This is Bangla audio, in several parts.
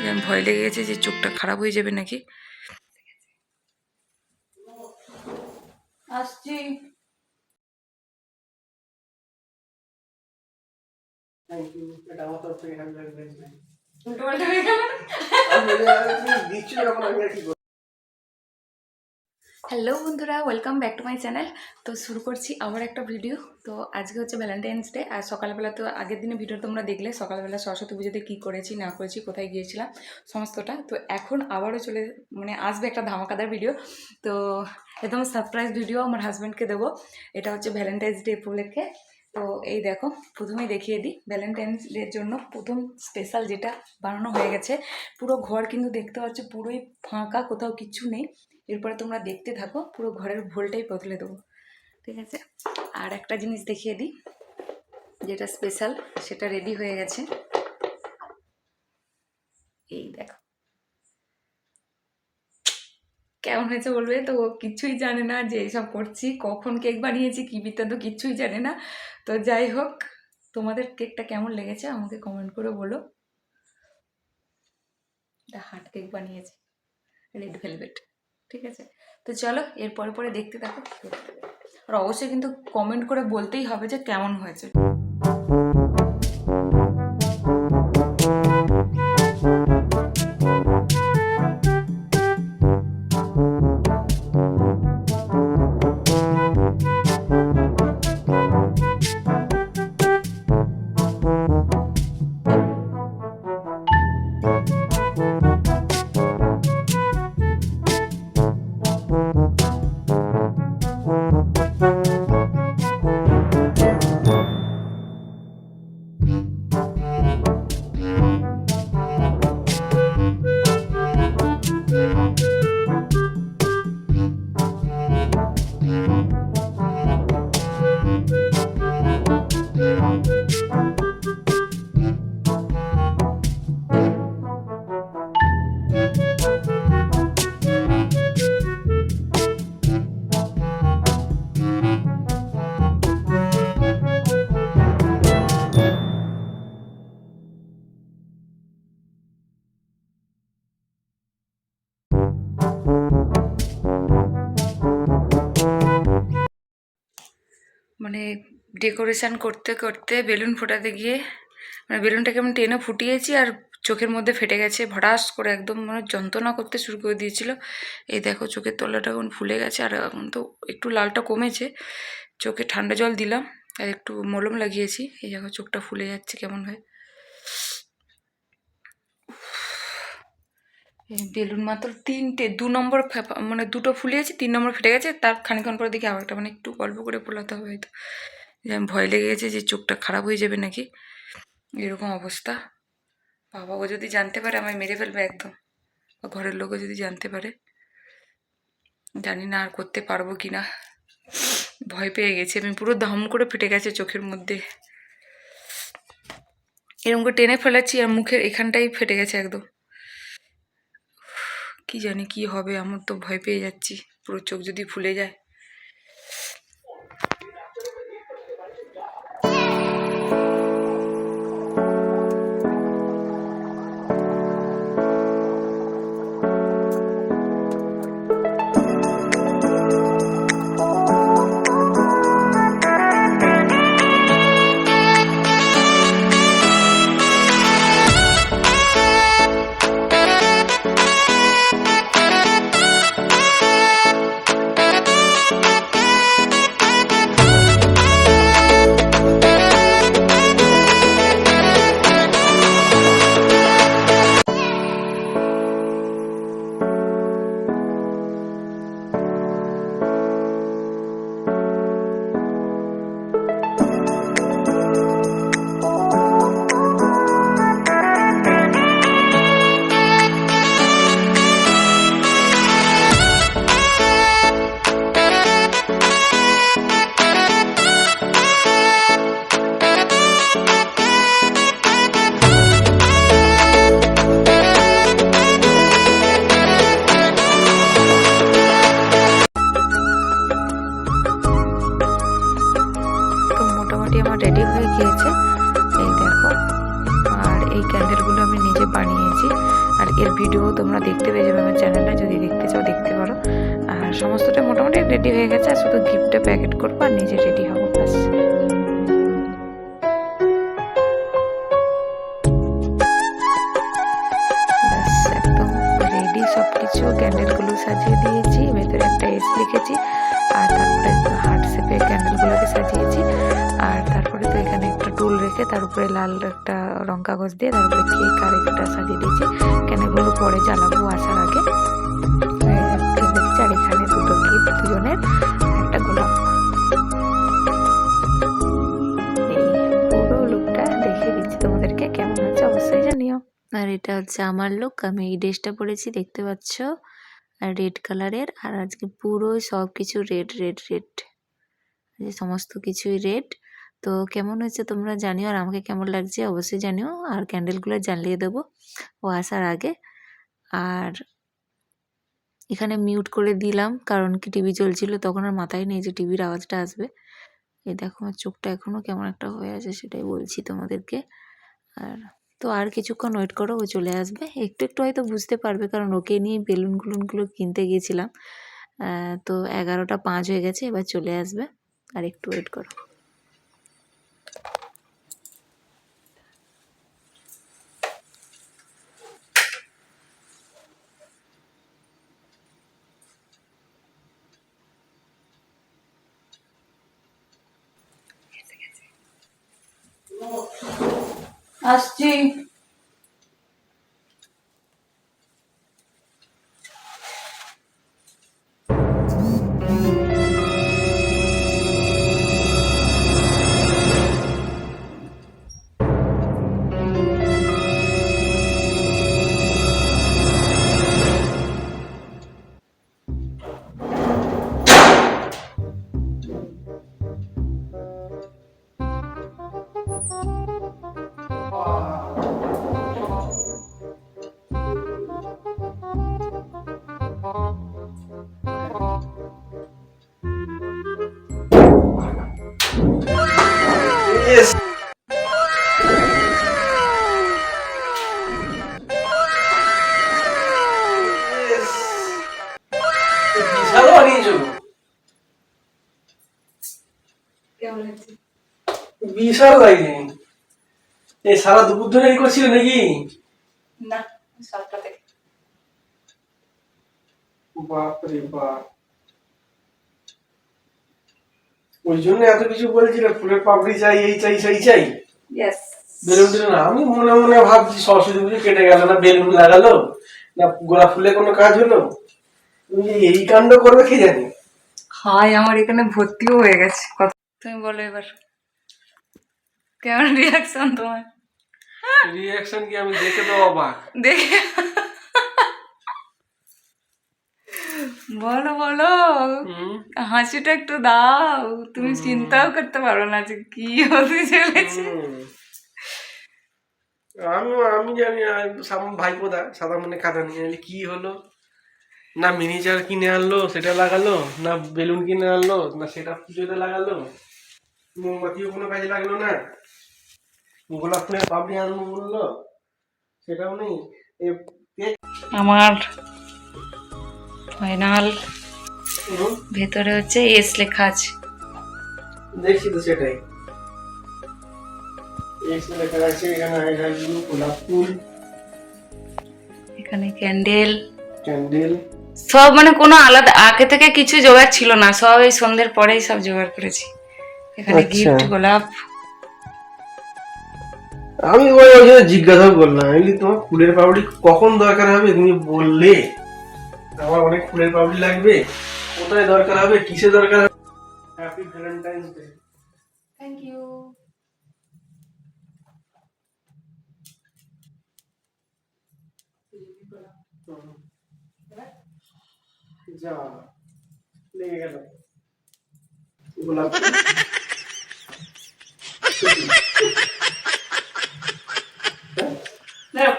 যেমন ভয় লেগে গেছে যে চোখটা খারাপ হয়ে যাবে নাকি আসছি উল্টো পাল্টা হয়ে গেল যখন আমি আর কি? হ্যালো বন্ধুরা welcome back to my channel তো শুরু করছি আবার একটা ভিডিও তো আজকে হচ্ছে ভ্যালেন্টাইন্স ডে আর সকালবেলা তো আগের দিনে ভিডিও তোমরা দেখলে, সকালবেলা সরস্বতী পুজোতে কী করেছি, না করেছি, কোথায় গিয়েছিলাম, সমস্তটা। তো এখন আবারও চলে মানে আসবে একটা ধামাকাদার ভিডিও তো একদম সারপ্রাইজ ভিডিও আমার হাজব্যান্ডকে দেবো। এটা হচ্ছে ভ্যালেন্টাইন্স ডে উপলক্ষে। তো এই দেখো, প্রথমেই দেখিয়ে দিই। ভ্যালেন্টাইন্স ডের জন্য প্রথম স্পেশাল যেটা বানানো হয়ে গেছে। পুরো ঘর কিন্তু দেখতে পাচ্ছ, পুরোই ফাঁকা, কোথাও কিছু নেই। এরপরে তোমরা দেখতে থাকো, পুরো ঘরের ভোলটাই বদলে দেবো। ঠিক আছে? আর একটা জিনিস দেখিয়ে দিই, যেটা স্পেশাল সেটা রেডি হয়ে গেছে। এই দেখো। কেমন হয়েছে বলবে? তো ও কিছুই জানে না যে এইসব করছি, কখন কেক বানিয়েছি, কী বৃত্তান্ত কিচ্ছুই জানে না। তো যাই হোক, তোমাদের কেকটা কেমন লেগেছে আমাকে কমেন্ট করে বলো। এটা হার্ট কেক বানিয়েছি রেড ভেলভেট ঠিক আছে তো চলো এর পরে দেখতে থাকো। আর অবশ্যই কিন্তু কমেন্ট করে বলতেই হবে যে কেমন হয়েছে মানে ডেকোরেশান করতে করতে বেলুন ফোটাতে গিয়ে মানে বেলুনটাকে আমি টেনে ফুটিয়েছি আর চোখের মধ্যে ফেটে গেছে ভটাস করে একদম মানে যন্ত্রণা করতে শুরু করে দিয়েছিল। এই দেখো চোখের তলাটা এখন ফুলে গেছে আর এখন তো একটু লালটা কমেছে। চোখে ঠান্ডা জল দিলাম আর একটু মলম লাগিয়েছি। এই দেখো চোখটা ফুলে যাচ্ছে কেমন হয়। বেলুন মাত্র তিনটে, দু নম্বর মানে দুটো ফুলিয়েছি তিন নম্বর ফেটে গেছে, তার খানিক্ষণ পরে দেখি আবার একটা মানে একটু গল্প করে ফোলাতে হবে হয়তো। যে আমি ভয় লেগে গেছে যে চোখটা খারাপ হয়ে যাবে নাকি? এরকম অবস্থা। বাবা ও যদি জানতে পারে আমায় মেরে ফেলবে একদম। বা ঘরের লোকও যদি জানতে পারে। জানি না আর করতে পারব কি না। ভয় পেয়ে গেছি, আমি পুরো দম করে ফেটে গেছে চোখের মধ্যে। এরকম করে টেনে ফেলাচ্ছি আর মুখের এখানটাই ফেটে গেছে একদম। কি জানি কি হবে আমার তো ভয় পেয়ে যাচ্ছি। পুরো চোখ যদি ফুলে যায়। এই ক্যান্ডেলগুলো আমি নিজে বানিয়েছি। আর এর ভিডিও তোমরা দেখতে পেয়ে যাবে আমার চ্যানেলে যদি দেখতে চাও দেখতে পারো। আর সমস্তটা মোটামুটি রেডি হয়ে গেছে, আর শুধু গিফটটা প্যাকেট করব আর নিজে রেডি হব। টুল রেখে তার উপরে লাল একটা রং কাগজ দিয়ে তার উপরে কেক আর একটা সাজিয়ে দিয়েছি। ক্যান্ডেলগুলো পরে জ্বালাবো আসার আগে? আর এখানে দুটো দুজনের, একটা গোলাপ। দিচ্ছি তোমাদেরকে, কেমন হচ্ছে অবশ্যই জানিও। আর এটা হচ্ছে আমার লুক আমি এই ড্রেসটা পরেছি, দেখতে পাচ্ছ? রেড কালারের আর আজকে পুরো সব কিছু রেড রেড রেড সমস্ত কিছুই রেড তো কেমন হয়েছে তোমরা জানিও আর আমাকে কেমন লাগছে অবশ্যই জানিও। আর ক্যান্ডেলগুলো জ্বালিয়ে দেবো ও আসার আগে। আর এখানে মিউট করে দিলাম কারণ কি টিভি চলছিল তখন আর মাথায় নেই যে টিভির আওয়াজটা আসবে। এই দেখো আমার চোখটা এখনও কেমন একটা হয়ে আছে সেটাই বলছি তোমাদেরকে। আর তো আর কিছুক্ষণ ওয়েট করো ও চলে আসবে। একটু একটু হয়তো বুঝতে পারবে কারণ ওকে নিয়ে বেলুন গুলুনগুলো কিনতে গিয়েছিলাম। তো এগারোটা পাঁচ হয়ে গেছে, এবার চলে আসবে। আর একটু ওয়েট করো। আসছি। Yes. Yes. বিশাল লাগে এই সারা দুপুর ধরে এই করছিল নাকি? না থেকে। বাপরে বাপ। ওই জন্য এত কিছু বলছিল ফুলের পাপড়ি চাই এই চাই সেই চাই। বেলুন টেলুন আমি মনে মনে ভাবছি সরস্বতী পুজো কেটে গেল না বেলুন লাগালো না গোলাপ ফুলে কোনো কাজ হলো? তুমি এই কাণ্ড করবে কে জানি? হাই আমার এখানে ভর্তিও হয়ে গেছে। কথা তুমি বলো এবার। কেমন রিয়াকশন তোমার? রিয়াকশন কি আমি দেখে তো অবাক। দেখে বলো বলো। হাসিটা একটু দাও। তুমি চিন্তাও করতে পারো না যে কি হতে চলেছে। আমি আমি জানি সামন ভাইপোদা সাদা মনে খাতা নিয়ে এলে কি হলো? না মিনিচার কিনে আনলো সেটা লাগালো না বেলুন কিনে আনলো না সেটা পুজোতে লাগালো। মোমবাতিও কোনো কাজে লাগল না। গোলাপ ফুলের পাপড়ি আনব বলল সেটাও নেই। এ আমার ফাইনাল ভেতরে হচ্ছে এস লেখা আছে। দেখছি তো সেটাই। এই লেখা আছে এখানে ক্যান্ডেল। ক্যান্ডেল। সব মানে কোনো আলাদা আগে থেকে কিছু জোগাড় ছিল না সব এই সন্ধ্যের পরেই সব জোগাড় করেছি। এখানে আচ্ছা। গিফট গোলাপ। আমি ওই ওই জিজ্ঞাসা করলাম আমি তোমার ফুলের পাপড়ি কখন দরকার হবে? তুমি বললে। আমার অনেক ফুলের পাপড়ি লাগবে। কোথায় দরকার হবে? কিসে দরকার হবে? Happy Valentine's day thank you যা লেগে গেল। গোলাপ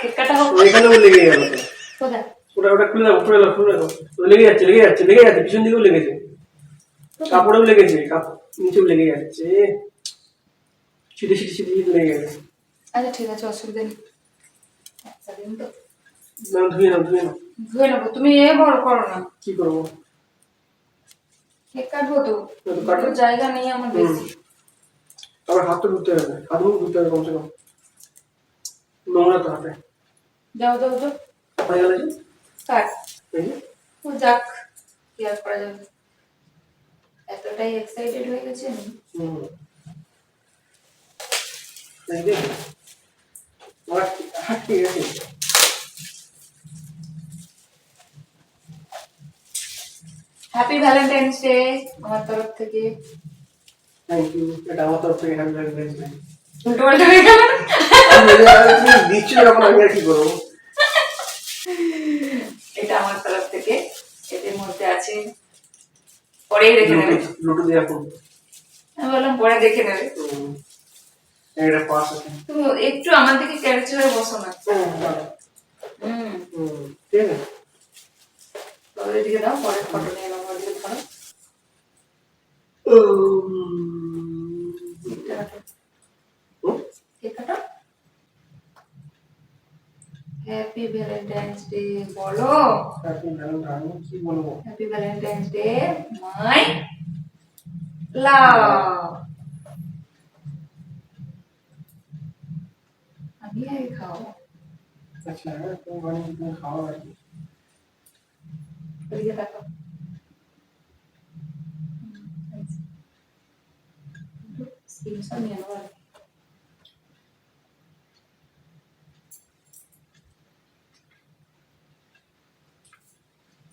কেক কাটা হোক। এখানেও লেগে গেল। তো। কোথায়? ওটা ওটা খুলে রাখো খুলে রাখো খুলে তো লেগে যাচ্ছে লেগে যাচ্ছে লেগে যাচ্ছে পিছন দিকেও লেগেছে। কাপড়েও লেগেছে কাপড় নিচেও লেগে যাচ্ছে। ছিটে ছিটে ছিটে ছিটে লেগে গেছে। আচ্ছা ঠিক আছে অসুবিধা নেই। না ধুয়ে নাও ধুয়ে নাও। ধুয়ে নেব তুমি এ বড় করো না। কি করব? কেক কাটবো তো? কাটো। জায়গা নেই আমার বেশি। আবার হাত তো ধুতে হবে হাত মুখ ধুতে হবে কমসে কম। নোংরা তো হাতে। যাও যাও যাও হয়ে গেল ও যাক কি আর করা যাবে? এতটাই এক্সাইটেড হয়ে গেছে আমি। হ্যাপি ভ্যালেন্টাইন্স ডে আমার তরফ থেকে। থ্যাংক ইউ এটা আমার তরফ থেকে হ্যাপি ভ্যালেন্টাইন্স ডে উল্টো পাল্টা হয়ে গেল আমি আর কি করব? আছে। পরেই দেখে নেবে। ব্লুটুথ দিয়ে এখন আমি বললাম পরে দেখে নেবে। এটা পাস আছে। তুমি একটু আমার দিকে ক্যারেক্টার হয়ে বসো না। হুম, ঠিক আছে। ওদের দিকে দাও পরে ফটো নিয়ে নাও দিকে ধরো কাটো হুম? কেক কাটো হ্যাপি ভ্যালেন্টাইন্স ডে বলো Happy Valentine, কি বলব happy Valentine's day my love আমি আগে খাও আচ্ছা হ্যাঁ তুমি বানিয়ে তুমি খাওয়া আর কি ওদিকে দেখো স্ক্রিনশট নিয়ে নেব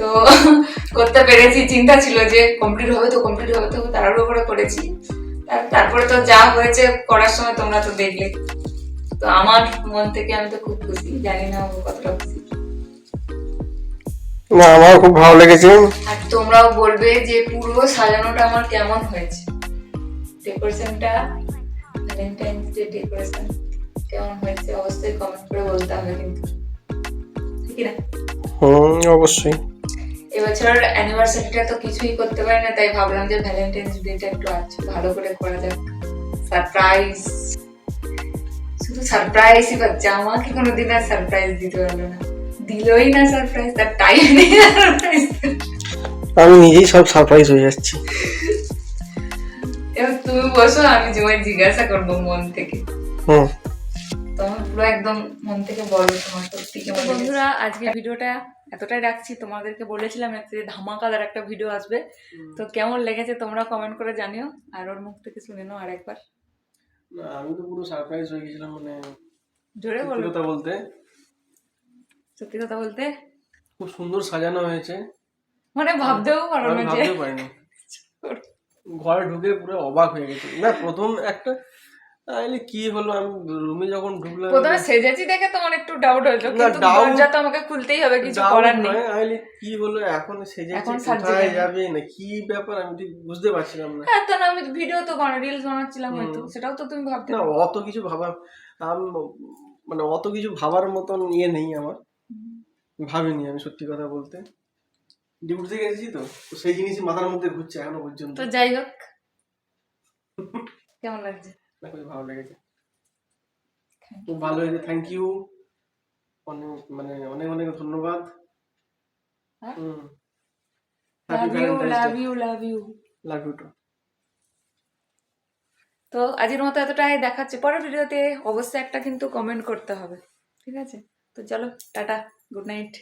তো করতে পেরেছি চিন্তা ছিল যে কমপ্লিট হবে তো কমপ্লিট হবে তো তাড়াহুড়ো করে করেছি। তারপরে তো যা হয়েছে করার সময় তোমরা তো দেখলে। তো আমার মন থেকে আমি তো খুব খুশি জানি না ও কতটা খুশি। না আমার খুব ভালো লেগেছে। আর তোমরাও বলবে যে পুরো সাজানোটা আমার কেমন হয়েছে। ডেকোরেশনটা ভ্যালেন্টাইন্স ডে ডেকোরেশন কেমন হয়েছে অবশ্যই কমেন্ট করে বলতে হবে কিন্তু। ঠিক না? হুম অবশ্যই। এবছর অ্যানিভার্সারিটা তো কিছুই করতে পারি না তাই ভাবলাম যে ভ্যালেন্টাইন্স ডেটা একটু আছে ভালো করে করা যাক। সারপ্রাইজ শুধু সারপ্রাইজই পাচ্ছে আমাকে কোনোদিন আর সারপ্রাইজ দিতে পারল না। দিলই না সারপ্রাইজ তার টাইম নেই সারপ্রাইজ আমি নিজেই সব সারপ্রাইজ হয়ে যাচ্ছি। এবার তুমি বসো আমি তোমায় জিজ্ঞাসা করব মন থেকে। হুম। তোমার পুরো একদম মন থেকে বলো তোমার সত্যি কেমন বন্ধুরা আজকে ভিডিওটা এতটাই রাখছি তোমাদেরকে বলেছিলাম যে ধামাকাদার একটা ভিডিও আসবে। তো কেমন লেগেছে তোমরা কমেন্ট করে জানিও আর ওর মুখ থেকে শুনে নাও আরেকবার। না আমি তো পুরো সারপ্রাইজ হয়ে গেছিলাম মানে জোরে বলো। কথা বলতে। সত্যি কথা বলতে? খুব সুন্দর সাজানো হয়েছে। মানে ভাবতেও পারো না যে ঘরে ঢুকে পুরো অবাক হয়ে গেছে। না প্রথম একটা আইলে কি হলো? আমি রুমে যখন ঢুকলাম প্রথমে সেজেছি দেখে তোমার একটু ডাউট না, কিন্তু দরজা তো আমাকে খুলতেই হবে কিছু করার নেই। আইলে কি হলো? এখন সেজেছি এখন কোথায় যাবে না? কি ব্যাপার? আমি ঠিক বুঝতে পারছিলাম না। হ্যাঁ তো না আমি ভিডিও তো বানা রিলস বানাচ্ছিলাম হয়তো। সেটাও তো তুমি ভাবতে না। অত কিছু ভাবা আম মানে অত কিছু ভাবার মতন ইয়ে নেই আমার। ভাবিনি আমি সত্যি কথা বলতে। ডিউটি গেছি তো সেই জিনিসই মাথার মধ্যে ঘুরছে এখনও পর্যন্ত। তো যাই হোক। কেমন লাগছে? খুবই ভালো লেগেছে। খুব ভালো হয়েছে। থ্যাংক ইউ অনেক মানে অনেক অনেক ধন্যবাদ। হ্যাঁ? হুম। Love you love you love you too তো আজকের মতো এতটাই দেখাচ্ছে। পরের ভিডিওতে অবশ্যই একটা কিন্তু কমেন্ট করতে হবে। ঠিক আছে? তো চলো টাটা গুড নাইট